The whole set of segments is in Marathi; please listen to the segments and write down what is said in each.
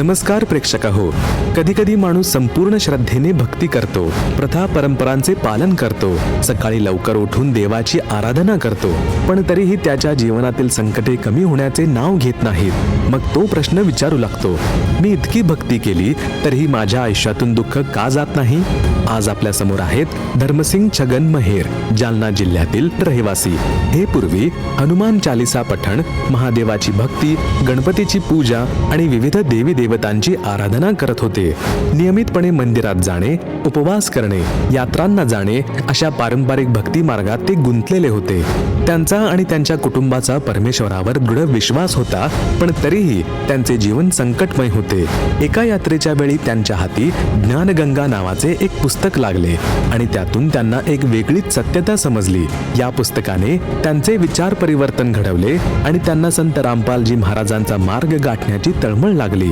नमस्कार प्रेक्षक हो कधी कधी माणूस संपूर्ण श्रद्धेने भक्ती करतो प्रथा परंपरांचे पालन करतो सकाळी लवकर उठून देवाची आराधना करतो पण तरीही त्याच्या जीवनातील संकटे कमी होण्याचे नाव घेत नाहीत. मग तो प्रश्न विचारू लागतो मी इतकी भक्ती केली तरीही माझ्या आयुष्यातून दुःख का जात नाही? आज आपल्यासमोर आहेत धर्मसिंग छगन महेर जालना जिल्ह्यातील रहिवासी. हे पूर्वी हनुमान चालिसा पठण महादेवाची भक्ती गणपतीची पूजा आणि विविध देवी देवतांची आराधना करत होते. नियमितपणे मंदिरात जाणे उपवास करणे यात्रांना जाणे अशा पारंपरिक भक्ती मार्गात ते गुंतलेले होते. त्यांचा आणि त्यांच्या कुटुंबाचा परमेश्वरावर दृढ विश्वास होता पण तरीही त्यांचे जीवन संकटमय होते. एका यात्रेच्या वेळी त्यांच्या हाती ज्ञानगंगा नावाचे एक पुस्तक लागले आणि त्यातून त्यांना एक वेगळीच सत्यता समजली. या पुस्तकाने त्यांचे विचार परिवर्तन घडवले आणि त्यांना संत रामपालजी महाराजांचा मार्ग गाठण्याची तळमळ लागली.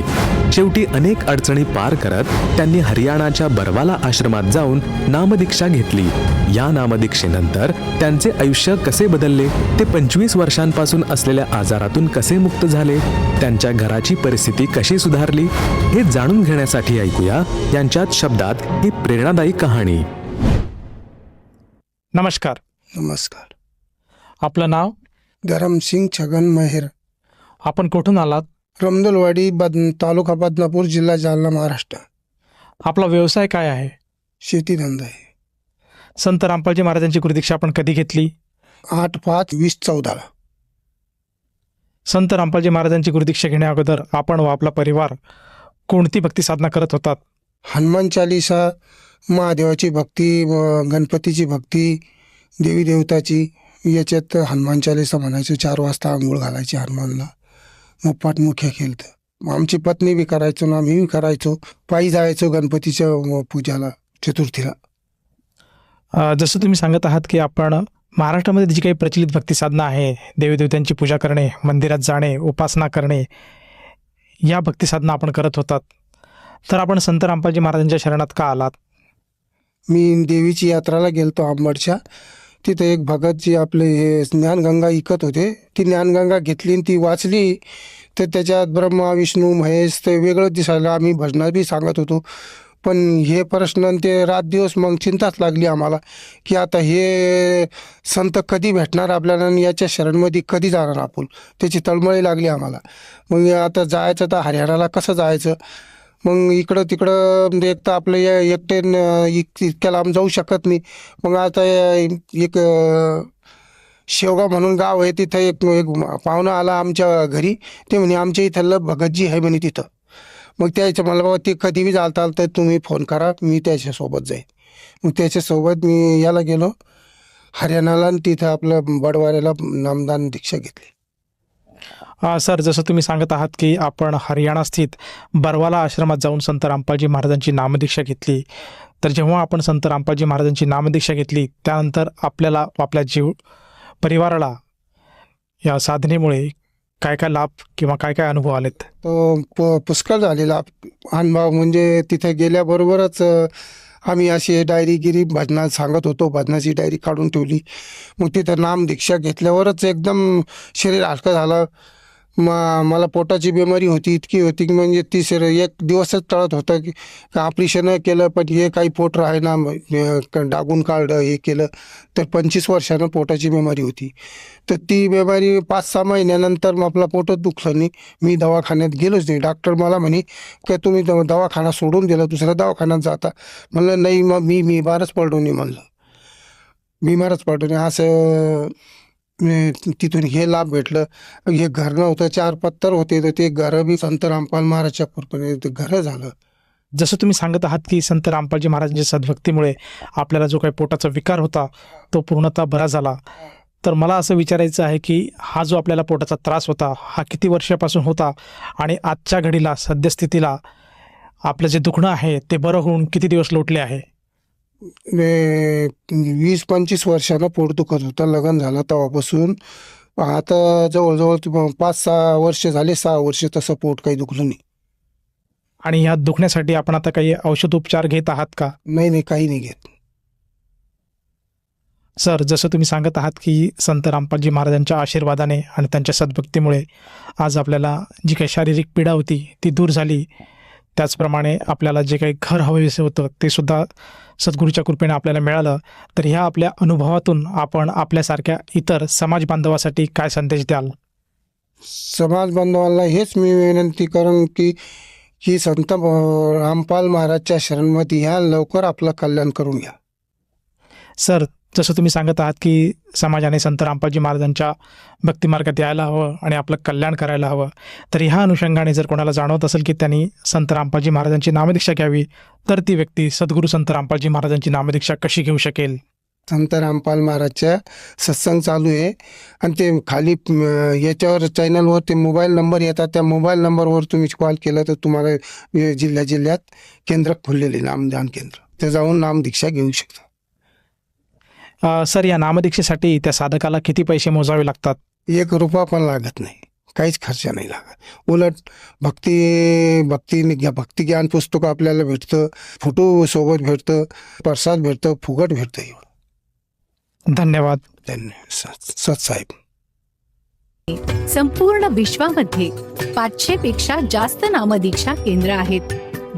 शेवटी अनेक अडचणी पार करत त्यांनी हरियाणाच्या बरवाला आश्रमात जाऊन नामदीक्षा घेतली. या नामदीक्षेनंतर त्यांचे आयुष्य कसे बदलले? ते पंचवीस वर्षांपासून असलेल्या आजारातून कसे मुक्त झाले? त्यांच्या घराची परिस्थिती कशी सुधारली? हे जाणून घेण्यासाठी ऐकूया यांच्यात शब्दात ही प्रेरणादायी कहाणी. नमस्कार. नमस्कार. आपलं नाव? धरमसिंग छगन मेहर. आपण कुठून आलात? रमदलवाडी बद तालुका बदनापूर जिल्हा जालना महाराष्ट्र. आपला व्यवसाय काय आहे? शेती धंदा आहे. संत रामपालजी महाराजांची गुरुदीक्षा आपण कधी घेतली? आठ पाच वीस चौदाला संत रामपालजी महाराजांची गुरुदीक्षा घेण्या अगोदर आपण व आपला परिवार कोणती भक्ती साधना करत होतात? हनुमान चालिसा महादेवाची भक्ती व गणपतीची भक्ती देवी देवताची याच्यात हनुमान चालिसा म्हणायचो चार वाजता आंघोळ घालायची हनुमानला. मुप्पाट मुख्य खेळतं मग आमची पत्नी बी करायचो ना आम्ही बी करायचो. पायी जायचो गणपतीच्या पूजाला चतुर्थीला. जसं तुम्ही सांगत आहात की आपण महाराष्ट्रामध्ये जी काही प्रचलित भक्ती साधना आहे देवीदेवतांची पूजा करणे मंदिरात जाणे उपासना करणे या भक्ती साधना आपण करत होतात. तर आपण संत रामपालजी महाराजांच्या शरणात का आलात? मी देवीची यात्राला गेलतो आंबडच्या. तिथं एक भगत जी आपले हे ज्ञानगंगा इकत होते. ती ज्ञानगंगा घेतली आणि ती वाचली. तर त्याच्यात ब्रह्मा विष्णू महेश ते वेगळंच दिसायला आम्ही भजनात बी सांगत होतो. पण हे प्रश्न आणि ते रात दिवस मग चिंताच लागली आम्हाला की आता हे संत कधी भेटणार आपल्याला आणि याच्या शरणमध्ये कधी जाणार आपण त्याची तळमळी लागली आम्हाला. मग आता जायचं तर हरियाणाला कसं जायचं? मग इकडं तिकडं म्हणजे एक तर आपलं या एकटे न- इत- इतक्या लांब जाऊ शकत नाही. मग आता एक शेवगाव म्हणून गाव आहे तिथं एक एक पाहुणा आला आमच्या घरी. ते म्हणे आमच्या इथलं भगतजी आहे म्हणे तिथं. मग त्याच्या मला बाबा ते कधी बी चालता तर तुम्ही फोन करा मी त्याच्यासोबत जाईन. मग त्याच्यासोबत मी याला गेलो. हरियाणाला आणि तिथं आपलं बडवाऱ्याला नामदान दीक्षा घेतली. सर जसं तुम्ही सांगत आहात की आपण हरियाणा स्थित बरवाला आश्रमात जाऊन संत रामपालजी महाराजांची नामदीक्षा घेतली. तर जेव्हा आपण संत रामपालजी महाराजांची नामदीक्षा घेतली त्यानंतर आपल्याला आपल्या जीव परिवाराला या साधनेमुळे काय काय लाभ किंवा काय काय अनुभव आलेत? तो प पुष्कळ झालेला अनुभव म्हणजे तिथे गेल्याबरोबरच आम्ही अशी डायरीगिरी भजनात सांगत होतो. भजनाची डायरी काढून ठेवली. मग तिथं नाम दीक्षा घेतल्यावरच एकदम शरीर हलकं झालं. म मला पोटाची बिमारी होती इतकी होती की म्हणजे ती एक दिवसच टळत होतं की ऑपरेशन केलं पण हे काही पोट राहे ना डागून काढलं हे केलं. तर पंचवीस वर्षानं पोटाची बिमारी होती. तर ती बिमारी पाच सहा महिन्यानंतर मग आपला पोटच दुखलं नाही. मी दवाखान्यात गेलोच नाही. डॉक्टर मला म्हणे की तुम्ही दवाखाना सोडून दिला दुसऱ्या दवाखान्यात जाता. म्हणलं नाही मग मी मी बारच पडलो नाही म्हणलं. बिमारच पडलो नाही. असं तिथून हे लाभ भेटलं. हे घर नव्हतं चार पत्तर होते तर ते घर बी संत रामपाल महाराजच्या कृपेने ते झालं. जसं तुम्ही सांगत आहात की संत रामपालजी महाराजांच्या सद्भक्तीमुळे आपल्याला जो काही पोटाचा विकार होता तो पूर्णतः बरा झाला. तर मला असं विचारायचं आहे की हा जो आपल्याला पोटाचा त्रास होता हा किती वर्षापासून होता आणि आजच्या घडीला सद्यस्थितीला आपलं जे दुखणं आहे ते बरं होऊन किती दिवस लोटले आहे? वीस पंचवीस वर्षानं पोट दुखत होतं. लग्न झालं तेव्हापासून. आता जवळजवळ पाच सहा वर्ष झाले सहा वर्ष तसं पोट काही दुखलं नाही. आणि ह्या दुखण्यासाठी आपण आता काही औषध उपचार घेत आहात का? नाही नाही काही नाही घेत. सर जसं तुम्ही सांगत आहात की संत रामपालजी महाराजांच्या आशीर्वादाने आणि त्यांच्या सद्भक्तीमुळे आज आपल्याला जी काही शारीरिक पीडा होती ती दूर झाली. त्याचप्रमाणे आपल्याला जे काही घर हवेसे होतं ते सुद्धा सद्गुरूच्या कृपेने आपल्याला मिळालं. तर ह्या आपल्या अनुभवातून आपण आपल्यासारख्या इतर समाज बांधवासाठी काय संदेश द्याल? समाज बांधवांना हेच मी विनंती करून की की संत रामपाल महाराजच्या शरणमध्ये ह्या लवकर आपलं कल्याण करून घ्या. सर जसं तुम्ही सांगत आहात की समाजाने संत रामपाजी महाराजांच्या भक्तिमार्गात यायला हवं आणि आपलं कल्याण करायला हवं तर ह्या अनुषंगाने जर कोणाला जाणवत असेल की त्यांनी संत रामपाजी महाराजांची नामदीक्षा घ्यावी तर ती व्यक्ती सद्गुरू संत रामपालजी महाराजांची नामदीक्षा कशी घेऊ शकेल? संत रामपाल महाराजच्या सत्संग चालू आहे आणि ते खाली याच्यावर चॅनलवर ते मोबाईल नंबर येतात. त्या मोबाईल नंबरवर तुम्ही कॉल केला तर तुम्हाला जिल्ह्या जिल्ह्यात केंद्र खुललेले नामदान केंद्र. ते जाऊन नामदीक्षा घेऊ शकता सर या नामदीक्षेसाठी त्या साधकाला किती पैसे मोजावे लागतात? एक रुपया पण लागत नाही. काहीच खर्च नाही लागत. उलट भक्ती भक्ती भक्ती ज्ञान पुस्तक आपल्याला भेटतं फोटो सोबत भेटतं प्रसाद भेटतं फुकट भेटतं एवढं. धन्यवाद. धन्यवाद. सत सतसाहेब संपूर्ण विश्वामध्ये पाचशे पेक्षा जास्त नामदीक्षा केंद्र आहेत.